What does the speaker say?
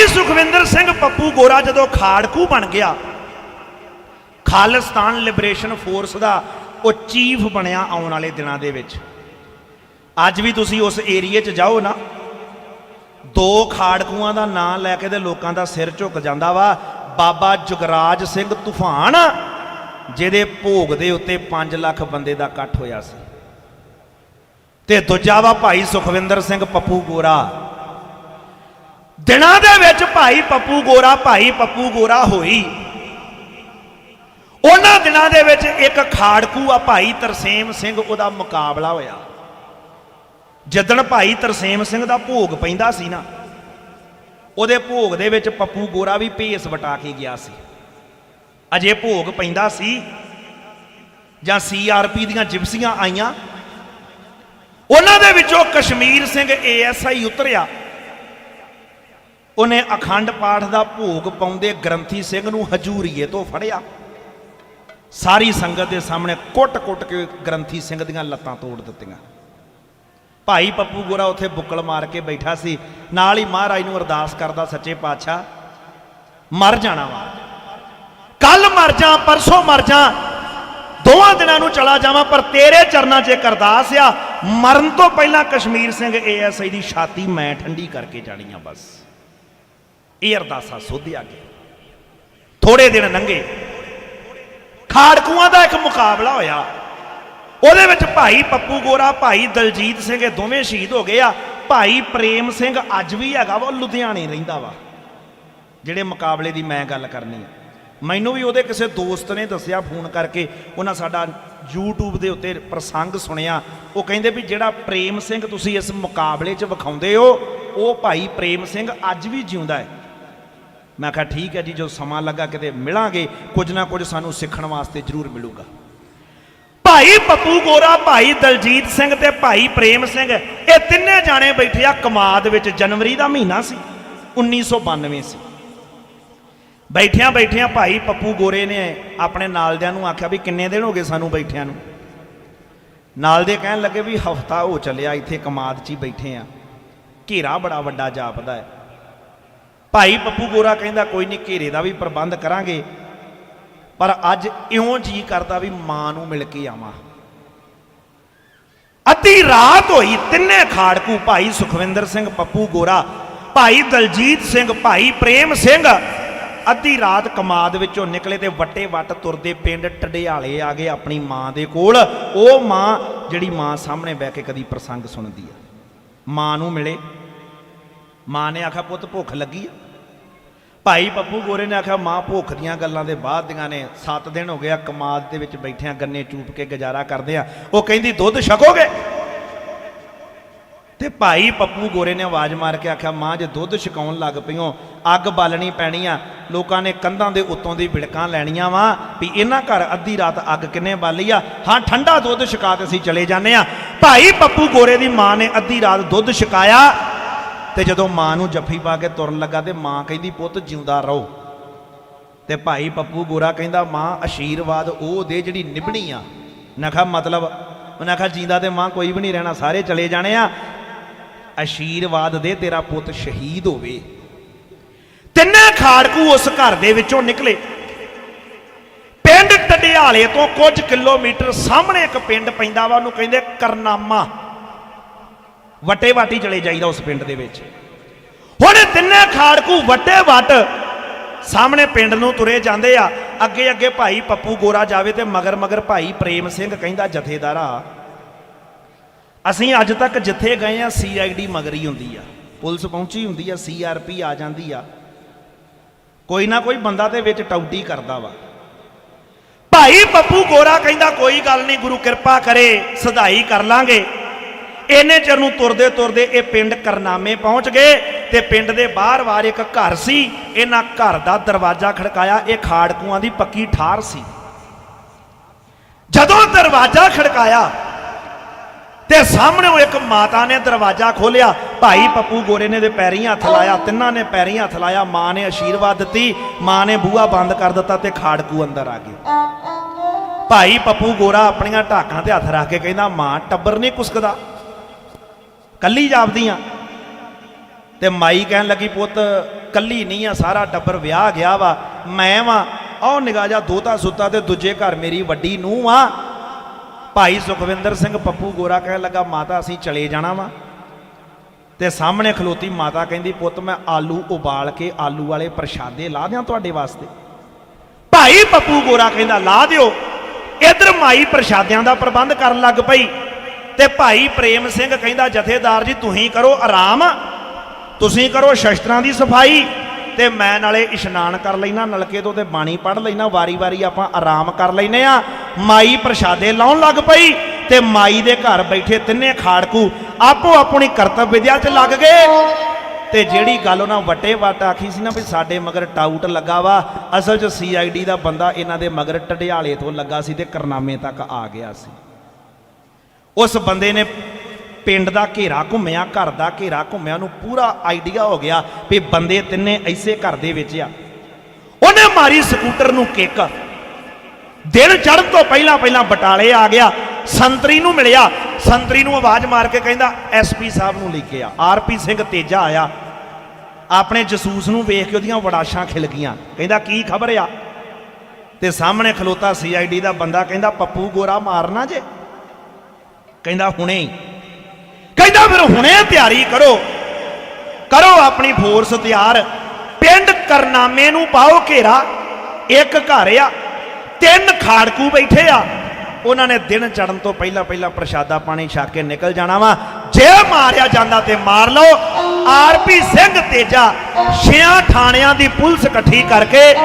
ਭਾਈ ਸੁਖਵਿੰਦਰ ਸਿੰਘ ਪੱਪੂ ਗੋਰਾ ਜਦੋਂ ਖਾੜਕੂ ਬਣ ਗਿਆ, ਖਾਲਿਸਤਾਨ ਲਿਬਰੇਸ਼ਨ ਫੋਰਸ ਦਾ ਉਹ ਚੀਫ ਬਣਿਆ ਆਉਣ ਵਾਲੇ ਦਿਨਾਂ ਦੇ ਵਿੱਚ। ਅੱਜ ਵੀ ਤੁਸੀਂ ਉਸ ਏਰੀਏ 'ਚ ਜਾਓ ਨਾ, ਦੋ ਖਾੜਕੂਆਂ ਦਾ ਨਾਂ ਲੈ ਕੇ ਤੇ ਲੋਕਾਂ ਦਾ ਸਿਰ ਝੁਕ ਜਾਂਦਾ ਵਾ, ਬਾਬਾ ਜੁਗਰਾਜ ਸਿੰਘ ਤੂਫਾਨ, ਜਿਹਦੇ ਭੋਗ ਦੇ ਉੱਤੇ 5 ਲੱਖ ਬੰਦੇ ਦਾ ਇਕੱਠ ਹੋਇਆ ਸੀ। ਤੇ ਦੂਜਾ ਵਾ ਭਾਈ ਸੁਖਵਿੰਦਰ ਸਿੰਘ ਪੱਪੂ ਗੋਰਾ ਦਿਨਾਂ ਦੇ ਵਿੱਚ ਭਾਈ ਪੱਪੂ ਗੋਰਾ, ਭਾਈ ਪੱਪੂ ਗੋਰਾ ਹੋਈ। ਉਹਨਾਂ ਦਿਨਾਂ ਦੇ ਵਿੱਚ ਇੱਕ ਖਾੜਕੂ ਆ ਭਾਈ ਤਰਸੇਮ ਸਿੰਘ, ਉਹਦਾ ਮੁਕਾਬਲਾ ਹੋਇਆ। ਜਦੋਂ ਭਾਈ ਤਰਸੇਮ ਸਿੰਘ ਦਾ ਭੋਗ ਪੈਂਦਾ ਸੀ ਨਾ, ਉਹਦੇ ਭੋਗ ਦੇ ਵਿੱਚ ਪੱਪੂ ਗੋਰਾ ਵੀ ਭੇਸ ਵਟਾ ਕੇ ਗਿਆ ਸੀ। ਅਜੇ ਭੋਗ ਪੈਂਦਾ ਸੀ, ਜਾਂ ਸੀਆਰਪੀ ਦੀਆਂ ਜਿਪਸੀਆਂ ਆਈਆਂ। ਉਹਨਾਂ ਦੇ ਵਿੱਚੋਂ ਕਸ਼ਮੀਰ ਸਿੰਘ ਏਐਸਆਈ ਉਤਰਿਆ। ਉਹਨੇ ਅਖੰਡ ਪਾਠ ਦਾ ਭੋਗ ਪਾਉਂਦੇ ਗ੍ਰੰਥੀ ਸਿੰਘ ਨੂੰ ਹਜੂਰੀਏ ਤੋਂ ਫੜਿਆ। ਸਾਰੀ ਸੰਗਤ ਦੇ ਸਾਹਮਣੇ ਕੁੱਟ-ਕੁੱਟ ਕੇ ਗ੍ਰੰਥੀ ਸਿੰਘ ਦੀਆਂ ਲੱਤਾਂ ਤੋੜ ਦਿੱਤੀਆਂ। ਭਾਈ ਪੱਪੂ ਗੋਰਾ ਉੱਥੇ ਬੁੱਕਲ ਮਾਰ ਕੇ ਬੈਠਾ ਸੀ। ਨਾਲ ਹੀ ਮਹਾਰਾਜ ਨੂੰ ਅਰਦਾਸ ਕਰਦਾ, ਸੱਚੇ ਪਾਤਸ਼ਾਹ, ਮਰ ਜਾਣਾ ਵਾ। ਕੱਲ ਮਰ ਜਾ, ਪਰਸੋਂ ਮਰ ਜਾ, ਦੋਵਾਂ ਦਿਨਾਂ ਨੂੰ ਚਲਾ ਜਾਵਾਂ, ਪਰ ਤੇਰੇ ਚਰਨਾਂ 'ਚ ਇੱਕ ਅਰਦਾਸ ਆ। ਮਰਨ ਤੋਂ ਪਹਿਲਾਂ ਕਸ਼ਮੀਰ ਸਿੰਘ ਏਐਸਆਈ ਦੀ ਛਾਤੀ ਮੈਂ ਠੰਡੀ ਕਰਕੇ ਜਾਣੀ ਆ ਬਸ। ਇਹ ਅਰਦਾਸਾ ਸੋਧਿਆ ਗਿਆ ਥੋੜੇ ਦਿਨ ਲੰਘੇ ਖਾੜਕੂਆਂ ਦਾ ਇੱਕ ਮੁਕਾਬਲਾ ਹੋਇਆ। ਉਹਦੇ ਵਿੱਚ ਭਾਈ ਪੱਪੂ ਗੋਰਾ, ਭਾਈ ਦਲਜੀਤ ਸਿੰਘ, ਇਹ ਦੋਵੇਂ ਸ਼ਹੀਦ ਹੋ ਗਏ ਆ। ਭਾਈ ਪ੍ਰੇਮ ਸਿੰਘ ਅੱਜ ਵੀ ਹੈਗਾ ਵਾ ਲੁਧਿਆਣੇ ਰਹਿੰਦਾ ਵਾ। ਜਿਹੜੇ ਮੁਕਾਬਲੇ ਦੀ ਮੈਂ ਗੱਲ ਕਰਨੀ ਆ। ਮੈਨੂੰ ਵੀ ਉਹਦੇ ਕਿਸੇ ਦੋਸਤ ਨੇ ਦੱਸਿਆ ਫੋਨ ਕਰਕੇ, ਉਹਨਾਂ ਸਾਡਾ YouTube ਦੇ ਉੱਤੇ ਪ੍ਰਸੰਗ ਸੁਣਿਆ। ਉਹ ਕਹਿੰਦੇ ਵੀ ਜਿਹੜਾ ਪ੍ਰੇਮ ਸਿੰਘ ਤੁਸੀਂ ਇਸ ਮੁਕਾਬਲੇ 'ਚ ਵਿਖਾਉਂਦੇ ਹੋ, ਉਹ ਭਾਈ ਪ੍ਰੇਮ ਸਿੰਘ ਅੱਜ ਵੀ ਜਿਉਂਦਾ ਹੈ। ਮੈਂ ਕਿਹਾ, ਠੀਕ ਹੈ ਜੀ ਜੋ ਸਮਾਂ ਲੱਗਾ ਕਿਤੇ ਮਿਲਾਂਗੇ, ਕੁਝ ਨਾ ਕੁਝ ਸਾਨੂੰ ਸਿੱਖਣ ਵਾਸਤੇ ਜ਼ਰੂਰ ਮਿਲੂਗਾ। ਭਾਈ ਪੱਪੂ ਗੋਰਾ, ਭਾਈ ਦਲਜੀਤ ਸਿੰਘ ਤੇ ਭਾਈ ਪ੍ਰੇਮ ਸਿੰਘ, ਇਹ ਤਿੰਨੇ ਜਾਣੇ ਬੈਠੇ ਆ ਕਮਾਦ ਵਿੱਚ, ਜਨਵਰੀ ਦਾ ਮਹੀਨਾ ਸੀ 1992 ਸੀ ਬੈਠਿਆਂ ਬੈਠਿਆਂ ਭਾਈ ਪੱਪੂ ਗੋਰੇ ਨੇ ਆਪਣੇ ਨਾਲਦਿਆਂ ਨੂੰ ਆਖਿਆ ਵੀ ਕਿੰਨੇ ਦਿਨ ਹੋ ਗਏ ਸਾਨੂੰ ਬੈਠਿਆਂ ਨੂੰ। ਨਾਲ ਦੇ ਕਹਿਣ ਲੱਗੇ ਵੀ ਹਫਤਾ ਹੋ ਚੱਲਿਆ, ਇੱਥੇ ਕਮਾਦ 'ਚ ਹੀ ਬੈਠੇ ਆ। ਘੇਰਾ ਬੜਾ ਵੱਡਾ ਜਾਪਦਾ ਹੈ। ਭਾਈ ਪੱਪੂ ਗੋਰਾ ਕਹਿੰਦਾ, ਕੋਈ ਨਹੀਂ ਘੇਰੇ ਦਾ ਵੀ ਪ੍ਰਬੰਧ ਕਰਾਂਗੇ। ਪਰ ਅੱਜ ਇਉਂ ਜੀ ਕਰਦਾ ਵੀ ਮਾਂ ਨੂੰ ਮਿਲ ਕੇ ਆਵਾਂ। ਅੱਧੀ ਰਾਤ ਹੋਈ, ਤਿੰਨੇ ਖਾੜਕੂ, ਭਾਈ ਸੁਖਵਿੰਦਰ ਸਿੰਘ ਪੱਪੂ ਗੋਰਾ, ਭਾਈ ਦਲਜੀਤ ਸਿੰਘ, ਭਾਈ ਪ੍ਰੇਮ ਸਿੰਘ। ਅੱਧੀ ਰਾਤ ਕਮਾਦ ਵਿੱਚੋਂ ਨਿਕਲੇ ਤੇ ਵੱਟੇ ਵੱਟ ਤੁਰਦੇ ਪਿੰਡ ਟਡਿਆਲੇ ਆ ਗਏ ਆਪਣੀ ਮਾਂ ਦੇ ਕੋਲ। ਉਹ ਮਾਂ ਜਿਹੜੀ ਮਾਂ ਸਾਹਮਣੇ ਬਹਿ ਕੇ ਕਦੀ ਪ੍ਰਸੰਗ ਸੁਣਦੀ ਆ। ਮਾਂ ਨੂੰ ਮਿਲੇ। ਮਾਂ ਨੇ ਆਖਿਆ, ਪੁੱਤ, ਭੁੱਖ ਲੱਗੀ ਆ? ਭਾਈ ਪੱਪੂ ਗੋਰੇ ਨੇ ਆਖਿਆ, ਮਾਂ, ਭੁੱਖ ਦੀਆਂ ਗੱਲਾਂ ਦੇ ਬਾਅਦ ਦੀਆਂ ਨੇ। 7 ਦਿਨ ਹੋ ਗਿਆ ਕਮਾਦ ਦੇ ਵਿੱਚ ਬੈਠਿਆਂ ਗੰਨੇ ਚੂਪ ਕੇ ਗੁਜ਼ਾਰਾ ਕਰਦੇ ਆ। ਉਹ ਕਹਿੰਦੀ, ਦੁੱਧ ਛਕੋਗੇ? ਤੇ ਭਾਈ ਪੱਪੂ ਗੋਰੇ ਨੇ ਆਵਾਜ਼ ਮਾਰ ਕੇ ਆਖਿਆ, ਮਾਂ, ਜੇ ਦੁੱਧ ਛਕਾਉਣ ਲੱਗ ਪਈਓ, ਅੱਗ ਬਾਲਣੀ ਪੈਣੀ ਆ। ਲੋਕਾਂ ਨੇ ਕੰਧਾਂ ਦੇ ਉੱਤੋਂ ਦੀ ਵਿੜਕਾਂ ਲੈਣੀਆਂ ਵਾ ਵੀ ਇਹਨਾਂ ਘਰ ਅੱਧੀ ਰਾਤ ਅੱਗ ਕਿੰਨੇ ਬਾਲੀ ਆ? ਹਾਂ, ਠੰਡਾ ਦੁੱਧ ਛਕਾ ਤੇ ਅਸੀਂ ਚਲੇ ਜਾਂਦੇ ਆ। ਭਾਈ ਪੱਪੂ ਗੋਰੇ ਦੀ ਮਾਂ ਨੇ ਅੱਧੀ ਰਾਤ ਦੁੱਧ ਛਕਾਇਆ ਤੇ ਜਦੋਂ ਮਾਂ ਨੂੰ ਜੱਫੀ ਪਾ ਕੇ ਤੁਰਨ ਲੱਗਾ ਤੇ ਮਾਂ ਕਹਿੰਦੀ, ਪੁੱਤ, ਜਿਉਂਦਾ ਰਹੋ। ਤੇ ਭਾਈ ਪੱਪੂ ਗੋਰਾ ਕਹਿੰਦਾ, ਮਾਂ ਆਸ਼ੀਰਵਾਦ ਉਹ ਦੇ ਜਿਹੜੀ ਨਿਭਣੀ ਆ। ਨਖਾ ਮਤਲਬ? ਉਹਨਾਂ ਆਖਿਆ ਜਿੰਦਾ ਤੇ ਮਾਂ ਕੋਈ ਵੀ ਨਹੀਂ ਰਹਿਣਾ, ਸਾਰੇ ਚਲੇ ਜਾਣੇ ਆ। ਆਸ਼ੀਰਵਾਦ ਦੇ ਤੇਰਾ ਪੁੱਤ ਸ਼ਹੀਦ ਹੋਵੇ। ਤਿੰਨੇ ਖਾੜਕੂ ਉਸ ਘਰ ਦੇ ਵਿੱਚੋਂ ਨਿਕਲੇ। ਪਿੰਡ ਟਡਿਆਲੇ ਤੋਂ ਕੁਝ ਕਿਲੋਮੀਟਰ ਸਾਹਮਣੇ ਇੱਕ ਪਿੰਡ ਪੈਂਦਾ ਵਾ, ਉਹਨੂੰ ਕਹਿੰਦੇ ਕਰਨਾਮਾ। ਵਟੇ ਵਾਟੀ ਚਲੇ ਜਾਈਦਾ ਉਸ ਪਿੰਡ ਦੇ ਵਿੱਚ। ਹੁਣ ਇਹ ਤਿੰਨੇ ਖਾੜਕੂ ਵੱਟੇ ਵੱਟ ਸਾਹਮਣੇ ਪਿੰਡ ਨੂੰ ਤੁਰੇ ਜਾਂਦੇ ਆ। ਅੱਗੇ ਅੱਗੇ ਭਾਈ ਪੱਪੂ ਗੋਰਾ ਜਾਵੇ ਤੇ ਮਗਰ ਮਗਰ ਭਾਈ ਪ੍ਰੇਮ ਸਿੰਘ ਕਹਿੰਦਾ, ਜਥੇਦਾਰਾ, ਅਸੀਂ ਅੱਜ ਤੱਕ ਜਿੱਥੇ ਗਏ ਆ ਸੀਆਈਡੀ ਮਗਰੀ ਹੁੰਦੀ ਆ। ਪੁਲਿਸ ਪਹੁੰਚੀ ਹੁੰਦੀ ਆ ਸੀਆਰਪੀ ਆ ਜਾਂਦੀ ਆ। ਕੋਈ ਨਾ ਕੋਈ ਬੰਦਾ ਤੇ ਵਿੱਚ ਟੌਟੀ ਕਰਦਾ ਵਾ। ਭਾਈ ਪੱਪੂ ਗੋਰਾ ਕਹਿੰਦਾ, ਕੋਈ ਗੱਲ ਨਹੀਂ, ਗੁਰੂ ਕਿਰਪਾ ਕਰੇ ਸਦਾਈ ਕਰ ਲਾਂਗੇ। ਇਹਨੇ ਚਿਰ ਨੂੰ ਤੁਰਦੇ ਤੁਰਦੇ ਇਹ ਪਿੰਡ ਕਰਨਾਮੇ ਪਹੁੰਚ ਗਏ ਤੇ ਪਿੰਡ ਦੇ ਬਾਹਰ ਵਾਰ ਇੱਕ ਘਰ ਸੀ। ਇਹਨਾਂ ਘਰ ਦਾ ਦਰਵਾਜ਼ਾ ਖੜਕਾਇਆ। ਇਹ ਖਾੜਕੂਆਂ ਦੀ ਪੱਕੀ ਠਾਰ ਸੀ। ਜਦੋਂ ਦਰਵਾਜ਼ਾ ਖੜਕਾਇਆ ਤੇ ਸਾਹਮਣੇ ਉਹ ਇੱਕ ਮਾਤਾ ਨੇ ਦਰਵਾਜ਼ਾ ਖੋਲਿਆ ਭਾਈ ਪੱਪੂ ਗੋਰੇ ਨੇ ਦੇ ਪੈਰੀਂ ਹੱਥ ਲਾਇਆ, ਤਿੰਨਾਂ ਨੇ ਪੈਰੀਂ ਹੱਥ ਲਾਇਆ। ਮਾਂ ਨੇ ਆਸ਼ੀਰਵਾਦ ਦਿੱਤੀ। ਮਾਂ ਨੇ ਬੂਹਾ ਬੰਦ ਕਰ ਦਿੱਤਾ ਤੇ ਖਾੜਕੂ ਅੰਦਰ ਆ ਗਏ। ਭਾਈ ਪੱਪੂ ਗੋਰਾ ਆਪਣੀਆਂ ਢਾਕਾਂ ਤੇ ਹੱਥ ਰੱਖ ਕੇ ਕਹਿੰਦਾ, ਮਾਂ, ਟੱਬਰ ਨਹੀਂ ਕੁਸਕਦਾ। ਕੱਲੀ ਜਾਪਦੀਆਂ ਤੇ ਮਾਈ ਕਹਿਣ ਲੱਗੀ, ਪੁੱਤ, ਕੱਲੀ ਨਹੀਂ ਆ, ਸਾਰਾ ਟੱਬਰ ਵਿਆਹ ਗਿਆ ਵਾ, ਮੈਂ ਵਾਂ। ਆਹ ਨਿਗਾਜਾ ਦੋਤਾ ਸੁੱਤਾ ਤੇ ਦੂਜੇ ਘਰ ਮੇਰੀ ਵੱਡੀ ਨੂੰਹ ਆ ਭਾਈ ਸੁਖਵਿੰਦਰ ਸਿੰਘ ਪੱਪੂ ਗੋਰਾ ਕਹਿਣ ਲੱਗਾ, ਮਾਤਾ, ਅਸੀਂ ਚਲੇ ਜਾਣਾ ਵਾ। ਤੇ ਸਾਹਮਣੇ ਖਲੋਤੀ ਮਾਤਾ ਕਹਿੰਦੀ, ਪੁੱਤ, ਮੈਂ ਆਲੂ ਉਬਾਲ ਕੇ ਆਲੂ ਵਾਲੇ ਪ੍ਰਸ਼ਾਦੇ ਲਾ ਦਿਆਂ ਤੁਹਾਡੇ ਵਾਸਤੇ। ਭਾਈ ਪੱਪੂ ਗੋਰਾ ਕਹਿੰਦਾ, ਲਾ ਦਿਓ। ਇਧਰ ਮਾਈ ਪ੍ਰਸ਼ਾਦਿਆਂ ਦਾ ਪ੍ਰਬੰਧ ਕਰਨ ਲੱਗ ਪਈ। ਤੇ ਭਾਈ ਪ੍ਰੇਮ ਸਿੰਘ ਕਹਿੰਦਾ, ਜਥੇਦਾਰ ਜੀ, ਤੁਸੀਂ ਕਰੋ ਆਰਾਮ। ਤੁਸੀਂ ਕਰੋ ਸ਼ਸਤਰਾਂ ਦੀ ਸਫ਼ਾਈ ਤੇ ਮੈਂ ਨਾਲੇ ਇਸ਼ਨਾਨ ਕਰ ਲੈਣਾ ਨਲਕੇ ਤੋਂ ਤੇ ਬਾਣੀ ਪੜ ਲੈਣਾ ਵਾਰੀ-ਵਾਰੀ ਆਪਾਂ ਆਰਾਮ ਕਰ ਲੈਨੇ ਆ। ਮਾਈ ਪ੍ਰਸ਼ਾਦੇ ਲਾਉਣ ਲੱਗ ਪਈ ਤੇ ਮਾਈ ਦੇ ਘਰ ਬੈਠੇ ਤਿੰਨੇ ਖਾੜਕੂ ਆਪੋ ਆਪਣੀ ਕਰਤਵ ਵਿਦਿਆ 'ਚ ਲੱਗ ਗਏ। ਤੇ ਜਿਹੜੀ ਗੱਲ ਉਹਨਾਂ ਵੱਟੇ ਵੱਟ ਆਖੀ ਸੀ ਨਾ ਵੀ ਸਾਡੇ ਮਗਰ ਟਾਊਟ ਲੱਗਾ ਵਾ, ਅਸਲ 'ਚ ਸੀਆਈਡੀ ਦਾ ਬੰਦਾ ਇਹਨਾਂ ਦੇ ਮਗਰ ਟਡਿਆਲੇ ਤੋਂ ਲੱਗਾ ਸੀ ਤੇ ਕਰਨਾਮੇ ਤੱਕ ਆ ਗਿਆ ਸੀ। ਉਸ ਬੰਦੇ ਨੇ ਪਿੰਡ ਦਾ ਘੇਰਾ ਘੁੰਮਿਆ, ਘਰ ਦਾ ਘੇਰਾ ਘੁੰਮਿਆ, ਉਹਨੂੰ ਪੂਰਾ ਆਈਡੀਆ ਹੋ ਗਿਆ ਵੀ ਬੰਦੇ ਤਿੰਨੇ ਐਸੇ ਘਰ ਦੇ ਵਿੱਚ ਆ। ਉਹਨੇ ਮਾਰੀ ਸਕੂਟਰ ਨੂੰ ਕਿੱਕ। ਦਿਨ ਚੜ੍ਹਨ ਤੋਂ ਪਹਿਲਾਂ ਪਹਿਲਾਂ ਬਟਾਲੇ ਆ ਗਿਆ, ਸੰਤਰੀ ਨੂੰ ਮਿਲਿਆ। ਸੰਤਰੀ ਨੂੰ ਆਵਾਜ਼ ਮਾਰ ਕੇ ਕਹਿੰਦਾ ਐਸਪੀ ਸਾਹਿਬ ਨੂੰ ਲੈ ਕੇ ਆ। ਆਰਪੀ ਸਿੰਘ ਤੇਜਾ ਆਇਆ। ਆਪਣੇ ਜਸੂਸ ਨੂੰ ਵੇਖ ਕੇ ਉਹਦੀਆਂ ਵੜਾਸ਼ਾਂ ਖਿਲ ਗਈਆਂ। ਕਹਿੰਦਾ, ਕੀ ਖਬਰ ਆ? ਤੇ ਸਾਹਮਣੇ ਖਲੋਤਾ ਸੀਆਈਡੀ ਦਾ ਬੰਦਾ, ਕਹਿੰਦਾ, ਪੱਪੂ ਗੋਰਾ ਮਾਰਨਾ ਜੇ? ਕਹਿੰਦਾ ਹੁਣੇ। ਹੀ ਕਹਿੰਦਾ ਫਿਰ ਹੁਣੇ ਤਿਆਰੀ ਕਰੋ। ਕਰੋ ਆਪਣੀ ਫੋਰਸ ਤਿਆਰ। ਪਿੰਡ ਕਰਨਾਮੇ ਨੂੰ ਪਾਓ ਘੇਰਾ। ਇੱਕ ਘਰ ਆ। ਤਿੰਨ ਖਾੜਕੂ ਬੈਠੇ ਆ। ਉਹਨਾਂ ਨੇ ਦਿਨ ਚੜਨ ਤੋਂ ਪਹਿਲਾਂ ਪਹਿਲਾਂ ਪ੍ਰਸ਼ਾਦਾ ਪਾਣੀ ਛਕ ਕੇ ਨਿਕਲ ਜਾਣਾ ਵਾ। ਜੇ ਮਾਰਿਆ ਜਾਂਦਾ ਤੇ ਮਾਰ ਲਓ। ਆਰਪੀ ਸਿੰਘ ਤੇਜਾ, ਛਿਆਂ ਥਾਣਿਆਂ ਦੀ ਪੁਲਿਸ ਇਕੱਠੀ ਕਰਕੇ